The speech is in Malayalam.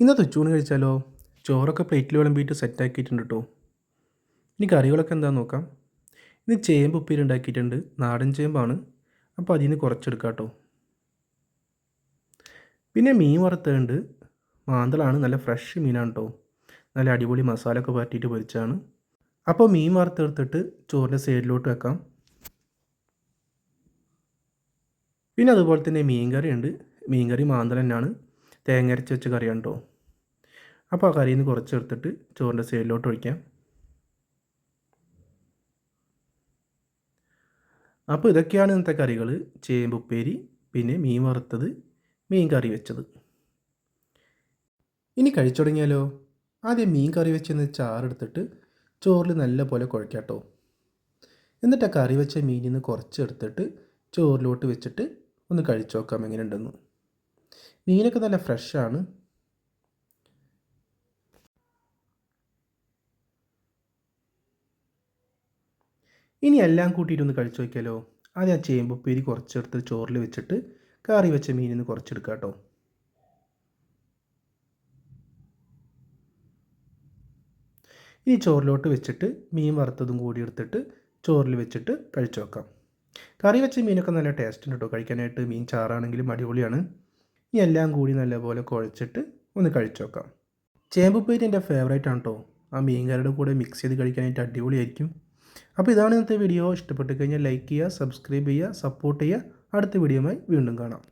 ഇന്നത്തെ ഉച്ചൂണ് കഴിച്ചാലോ? ചോറൊക്കെ പ്ലേറ്റിൽ വിളമ്പിയിട്ട് സെറ്റാക്കിയിട്ടുണ്ട് കേട്ടോ ഇനി കറികളൊക്കെ എന്താ നോക്കാം. ഇന്ന് ചേമ്പ് ഉപ്പേരി ഉണ്ടാക്കിയിട്ടുണ്ട്. നാടൻ ചേമ്പാണ്. അപ്പോൾ അതിൽ നിന്ന് കുറച്ചെടുക്കാം കേട്ടോ പിന്നെ മീൻ വറുത്തുണ്ട് മാന്തളാണ്. നല്ല ഫ്രഷ് മീനാണ് കേട്ടോ നല്ല അടിപൊളി മസാല ഒക്കെ പറ്റിയിട്ട് പൊരിച്ചാണ് അപ്പോൾ മീൻ വറുത്തെടുത്തിട്ട് ചോറിന്റെ സൈഡിലോട്ട് വെക്കാം. പിന്നെ അതുപോലെ തന്നെ മീൻ കറി ഉണ്ട് മീൻ കറി മാന്തൽ തന്നെയാണ് തേങ്ങ അരച്ച് വെച്ച കറിയാണ് കേട്ടോ അപ്പോൾ ആ കറിയിൽ നിന്ന് കുറച്ചെടുത്തിട്ട് ചോറിന്റെ സൈഡിലോട്ട് ഒഴിക്കാം. അപ്പോൾ ഇതൊക്കെയാണ് ഇന്നത്തെ കറികൾ ചേമ്പ് ഉപ്പേരി പിന്നെ മീൻ വറുത്തത് മീൻ കറി വെച്ചത്. ഇനി കഴിച്ചു തുടങ്ങിയാലോ? ആദ്യം മീൻ കറി വെച്ചെന്ന് ചാറെടുത്തിട്ട് ചോറിൽ നല്ല പോലെ കുഴക്കാട്ടോ. എന്നിട്ട് ആ കറി വെച്ച മീനിൽ നിന്ന് കുറച്ചെടുത്തിട്ട് ചോറിലോട്ട് വെച്ചിട്ട് ഒന്ന് കഴിച്ചു നോക്കാം എങ്ങനെ ഉണ്ടെന്ന് മീനൊക്കെ നല്ല ഫ്രഷാണ്. ഇനി എല്ലാം കൂട്ടിയിട്ടൊന്ന് കഴിച്ചു നോക്കിയാലോ? ആദ്യം ആ ചേമ്പുപ്പേരി കുറച്ചെടുത്ത് ചോറിൽ വെച്ചിട്ട് കറി വെച്ച മീനിൽ നിന്ന് കുറച്ചെടുക്കാം കേട്ടോ ഇനി ചോറിലോട്ട് വെച്ചിട്ട് മീൻ വറുത്തതും കൂടി എടുത്തിട്ട് ചോറിൽ വെച്ചിട്ട് കഴിച്ചു നോക്കാം. കറി വെച്ച മീനൊക്കെ നല്ല ടേസ്റ്റ് ഉണ്ട് കേട്ടോ കഴിക്കാനായിട്ട് മീൻ ചാറാണെങ്കിലും അടിപൊളിയാണ്. ഇനി എല്ലാം കൂടി നല്ലപോലെ കുഴച്ചിട്ട് ഒന്ന് കഴിച്ചു നോക്കാം. ചേമ്പുപ്പേരി എന്റെ ഫേവറേറ്റ് ആണ് കേട്ടോ ആ മീൻകറിയുടെ കൂടെ മിക്സ് ചെയ്ത് കഴിക്കാനായിട്ട് അടിപൊളിയായിരിക്കും. അപ്പോൾ ഇതാണ് ഇന്നത്തെ വീഡിയോ ഇഷ്ടപ്പെട്ട് കഴിഞ്ഞാൽ ലൈക്ക് ചെയ്യുക സബ്സ്ക്രൈബ് ചെയ്യുക സപ്പോർട്ട് ചെയ്യുക. അടുത്ത വീഡിയോയുമായി വീണ്ടും കാണാം.